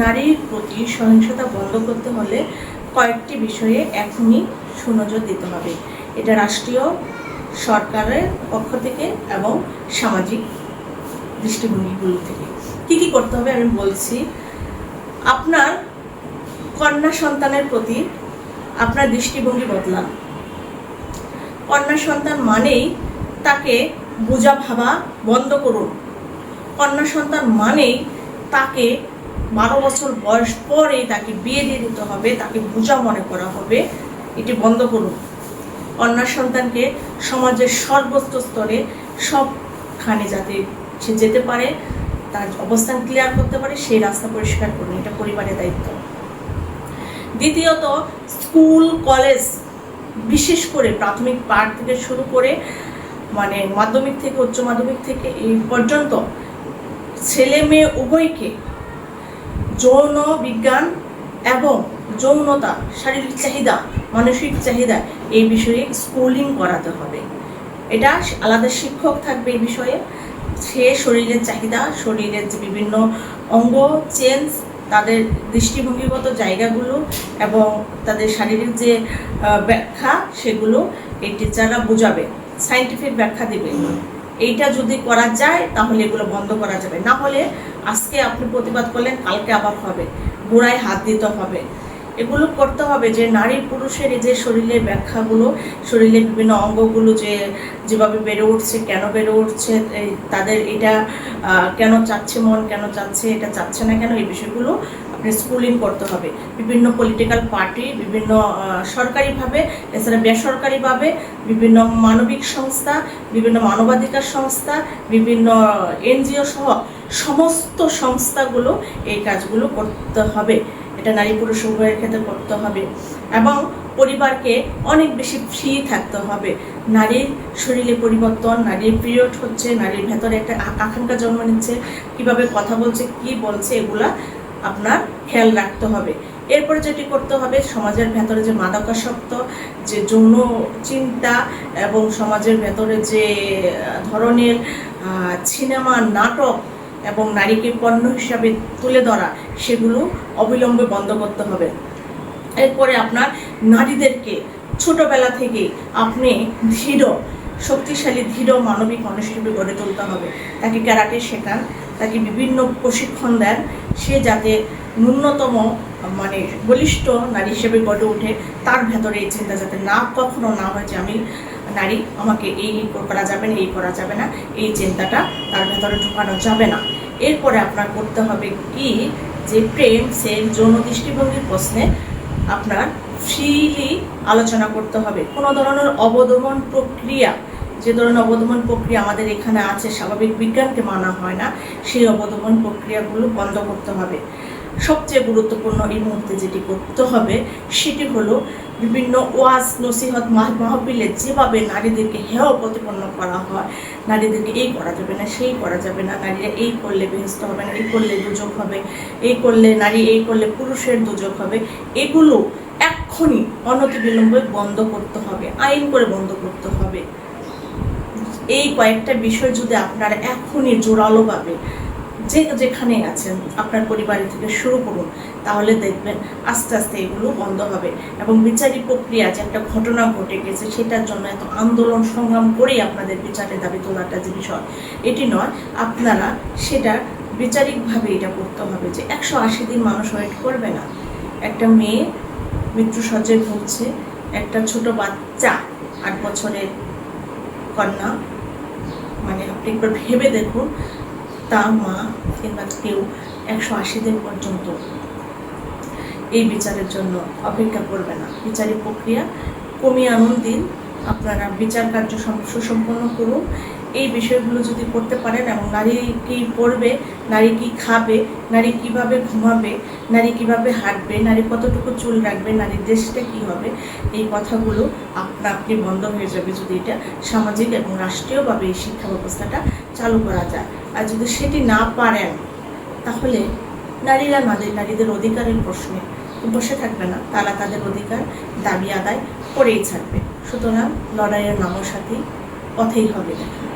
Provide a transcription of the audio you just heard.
নারীর প্রতি সহিংসতা বন্ধ করতে হলে কয়েকটি বিষয়ে এখনই সুনজর দিতে হবে। এটা রাষ্ট্রীয়, সরকারের পক্ষ থেকে এবং সামাজিক দৃষ্টিভঙ্গিগুলো থেকে। কি কি করতে হবে আমি বলছি, আপনার কন্যা সন্তানের প্রতি আপনার দৃষ্টিভঙ্গি বদলান। কন্যা সন্তান মানেই তাকে বোঝা ভাবা বন্ধ করুন। কন্যা সন্তান মানেই তাকে বারো বছর বয়স পরে তাকে বিয়ে দিয়ে দিতে হবে, তাকে বোঝা মনে করা হবে। এটি বন্ধ করুন। কন্যা সন্তানকে সমাজের সর্বোচ্চ স্তরে সবখানে যাতে সে যেতে পারে, তার অবস্থান ক্লিয়ার করতে পারে, সেই রাস্তা পরিষ্কার করুন। এটা পরিবারের দায়িত্ব। দ্বিতীয়ত, স্কুল, কলেজ, বিশেষ করে প্রাথমিক পাঠ থেকে শুরু করে মানে মাধ্যমিক থেকে, উচ্চ মাধ্যমিক থেকে এই পর্যন্ত ছেলে মেয়ে উভয়কে যৌন বিজ্ঞান এবং যৌনতা, শারীরিক চাহিদা, মানসিক চাহিদা এই বিষয়ে স্কুলিং করাতে হবে। এটা আলাদা শিক্ষক থাকবে এই বিষয়ে। সে শরীরের চাহিদা, শরীরের যে বিভিন্ন অঙ্গ চেঞ্জ তাদের দৃষ্টিভঙ্গিগত জায়গাগুলো এবং তাদের শারীরিক যে ব্যাখ্যা, সেগুলো এই টিচাররা বোঝাবে সাইন্টিফিক ব্যাখ্যা দিবে। এইটা যদি করা যায়, তাহলে এগুলো বন্ধ করা যাবে। না হলে আজকে আপনি প্রতিবাদ করলেন, কালকে আবার হবে। গোড়ায় হাত দিতে হবে। এগুলো করতে হবে যে নারী পুরুষের যে শরীরের ব্যাখ্যাগুলো, শরীরের বিভিন্ন অঙ্গগুলো যে যেভাবে বেড়ে উঠছে, কেন বেড়ে উঠছে তাদের এটা কেন চাচ্ছে মন, কেন চাচ্ছে এটা চাচ্ছে না কেন, এই বিষয়গুলো আপনি স্কুলিং করতে হবে। বিভিন্ন পলিটিক্যাল পার্টি বিভিন্ন সরকারিভাবে, এছাড়া বেসরকারিভাবে, বিভিন্ন মানবিক সংস্থা, বিভিন্ন মানবাধিকার সংস্থা, বিভিন্ন এনজিও সহ সমস্ত সংস্থাগুলো এই কাজগুলো করতে হবে। এটা নারী পুরুষ উভয়ের ক্ষেত্রে করতে হবে এবং পরিবারকে অনেক বেশি ফ্রি থাকতে হবে। নারীর শরীরে পরিবর্তন, নারীর পিরিয়ড হচ্ছে, নারীর ভেতরে একটা আকাঙ্ক্ষা জন্ম নিচ্ছে, কীভাবে কথা বলছে, কি বলছে, এগুলা আপনার খেয়াল রাখতে হবে। এরপরে যেটি করতে হবে, সমাজের ভেতরে যে মাদকাসক্ত, যে যৌন চিন্তা এবং সমাজের ভেতরে যে ধরনের সিনেমা, নাটক এবং নারীকে পণ্য হিসাবে তুলে ধরা, সেগুলো অবিলম্বে বন্ধ করতে হবে। এরপরে আপনার নারীদেরকে ছোটবেলা থেকে আপনি দৃঢ়, শক্তিশালী, দৃঢ় মানবিক মানুষ হিসেবে গড়ে তুলতে হবে। তাকে ক্যারাটে শেখান, তাকে বিভিন্ন প্রশিক্ষণ দেন। সে যাতে ন্যূনতম মানে বলিষ্ঠ নারী হিসেবে গড়ে ওঠে, তার ভেতরে এই চিন্তা যাতে না, কখনো না হয় যে আমি নারী, আমাকে এই করা যাবে না, এই করা যাবে না, এই চিন্তাটা তার ভেতরে ঢুকানো যাবে না। এরপরে আপনার করতে হবে কি যে প্রেম সেক্স যৌন দৃষ্টিভঙ্গির প্রশ্নে আপনার ফ্রিলি আলোচনা করতে হবে। কোনো ধরনের অবদমন প্রক্রিয়া, যে ধরনের অবদমন প্রক্রিয়া আমাদের এখানে আছে, স্বাভাবিক বিজ্ঞানকে মানা হয় না, সেই অবদমন প্রক্রিয়াগুলো বন্ধ করতে হবে। সবচেয়ে গুরুত্বপূর্ণ এই মুহূর্তে যেটি করতে হবে, সেটি হলো বিভিন্ন ওয়াজ নসিহত মাহ- মাহফিলে যেভাবে নারীদেরকে হেয় প্রতিপন্ন করা হয়, নারীদেরকে এই করা যাবে না, সেই করা যাবে না, নারীরা এই করলে বেহস্ত হবে না, এই করলে দুযোগ হবে, এই করলে নারী, এই করলে পুরুষের দুযোগ হবে, এগুলো এক্ষুনি অনতিবিলম্বে বন্ধ করতে হবে, আইন করে বন্ধ করতে হবে। এই কয়েকটা বিষয় যদি আপনারা এখনই জোরালোভাবে যে যেখানে আছেন, আপনার পরিবারের থেকে শুরু করুন, তাহলে দেখবেন আস্তে আস্তে এগুলো বন্ধ হবে। এবং বিচারিক প্রক্রিয়া যে একটা ঘটনা ঘটে গেছে, সেটার জন্য এত আন্দোলন সংগ্রাম করেই আপনাদের বিচারের দাবি তোলাটা যে বিষয় এটি নয়, আপনারা সেটা বিচারিকভাবে এটা করতে হবে যে একশো আশি দিন মানুষ ওয়েট করবে না। একটা মেয়ে মৃত্যুসজ্জায় ভুগছে, একটা ছোট বাচ্চা আট বছরের কন্যা মানে আপনি একবার ভেবে দেখুন তার মা কিংবা কেউ একশো আশি দিন পর্যন্ত এই বিচারের জন্য অপেক্ষা করবে না। বিচারিক প্রক্রিয়া কমিয়ে আনুন দিন। আপনারা বিচার কার্য সুসম্পন্ন করুন। এই বিষয়গুলো যদি করতে পারেন এবং নারী কি পড়বে, নারী কি খাবে, নারী কীভাবে ঘুমাবে, নারী কীভাবে হাঁটবে, নারী কতটুকু চুল রাখবে, নারীর দেশটা কি হবে, এই কথাগুলো আপনা আপনি বন্ধ হয়ে যাবে যদি এটা সামাজিক এবং রাষ্ট্রীয়ভাবে এই শিক্ষা ব্যবস্থাটা চালু করা যায়। আর যদি সেটি না পারেন, তাহলে নারীরা নারী, নারীদের অধিকারের প্রশ্নে বসে থাকবে না। তারা তাদের অধিকার, দাবি, আদায় করেই ছাড়বে। সুতরাং লড়াইয়ের নামের সাথেই পথেই হবে। দেখা